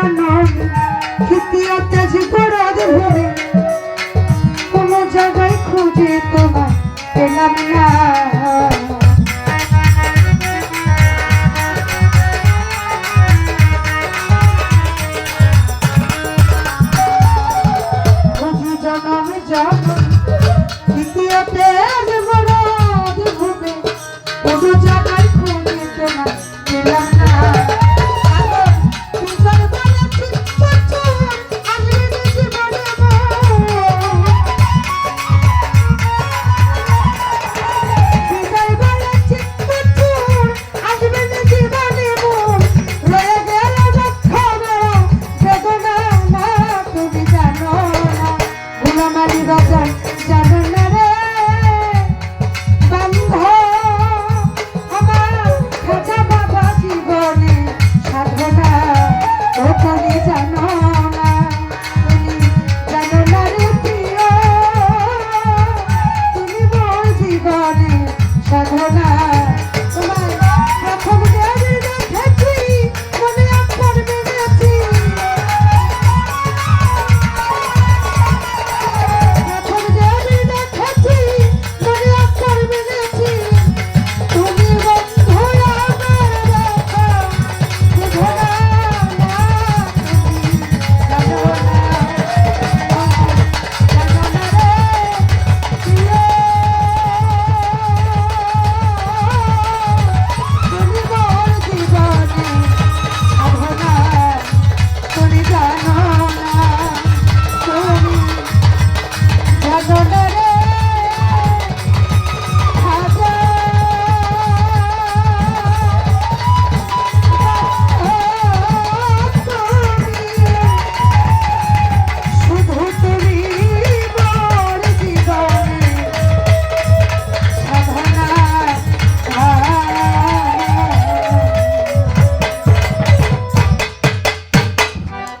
জানান কৃতি অত্যাশী পড়াদ ভরে কোনো জায়গায় খুঁজে তোমায় পেলাম না?